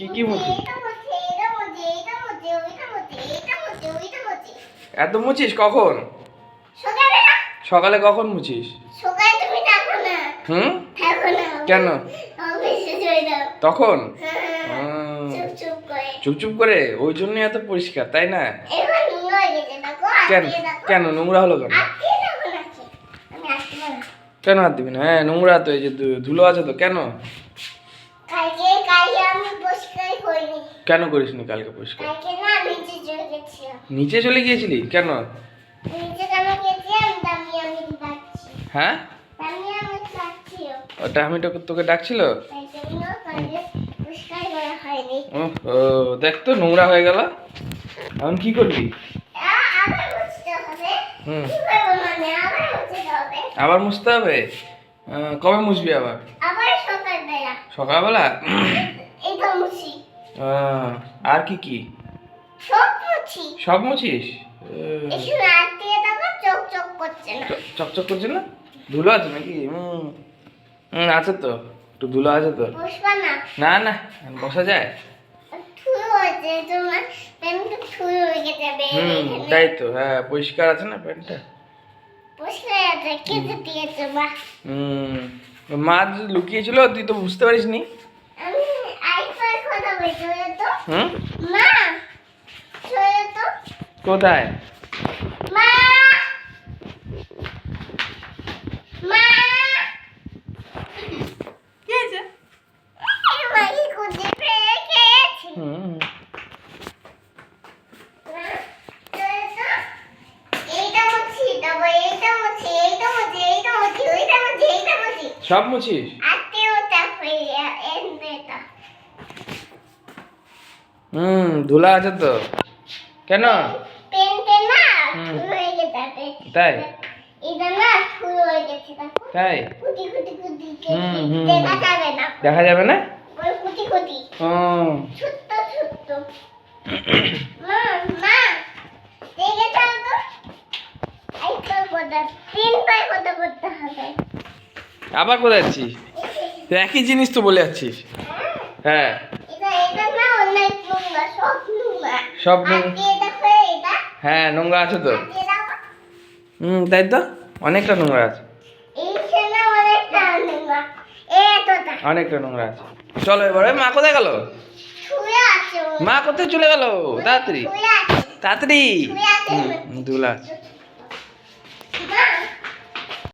কি কি মুছিস? এত মুছিস কখন? সকালে কখন মুছিস? হুম? কেন? তখন? হ্যাঁ, হুম। চুপ চুপ করে ওই জন্য এত পরিষ্কার তাই না? কেন? কেন? নোংরা হলো কেন? কেন হাত দিবি না? হ্যাঁ নোংরা তো এই যে ধুলো আছে তো কেন? কালকে কালকে আমি পরিষ্কার করিনি। কেন করিসনি কালকে পরিষ্কার? কালকে না নিচে চলে গেছিলাম। নিচে চলে গিয়েছিলি? কেন? নিচে কেন গেছিলাম দামি আমি ডাকছি। হ্যাঁ? দামি আমি ডাকছি। ওটা আমি তোকে- ডাকছিল? ও দেখ তো নোংরা হয়ে গেল। এখন কি করবি? আবার মুছতে হবে। হুম। মানে? আবার মুছতে হবে। আহ, কবে মুছবি আবার সকালবেলা? আর কি কি? সব মুছিস? চকচক করছে না। ধুলো আছে নাকি? হুম আছে তো। একটু ধুলো আছে তো। না। না বসা যায়। তাই তো হ্যাঁ পরিষ্কার আছে না প্যান্টটা? পরিষ্কার আছে কেটে দিয়েছে বা হুম মাছ লুকিয়েছিল তুই তো বুঝতে পারিস নি কোথায় মা মা কি হয়েছে এই মাগি খুঁজে পেয়ে গেছি হুম মা, চলে তো এইটা মুছি তারপর এইটা মুছি এইটা মুছি এইটা মুছি ওইটা মুছি এইটা মুছি সব মুছিস? হুম ধুলা আছে তো। কেন? তাই? তাই। দেখা যাবে না। ও। তিন পায়ে কথা হবে। আবার কোথায় যাচ্ছিস? একই জিনিস তো বলে যাচ্ছিস। হ্যাঁ। সব হ্যাঁ নোংরা আছে তো। হুম তাই তো? অনেকটা নোংরা আছে। অনেকটা নোংরা আছে। চলো এবারে মা কোথায় গেল। মা কোথায় চলে গেল? তাড়াতাড়ি। তাড়াতাড়ি। ধুলা আছে।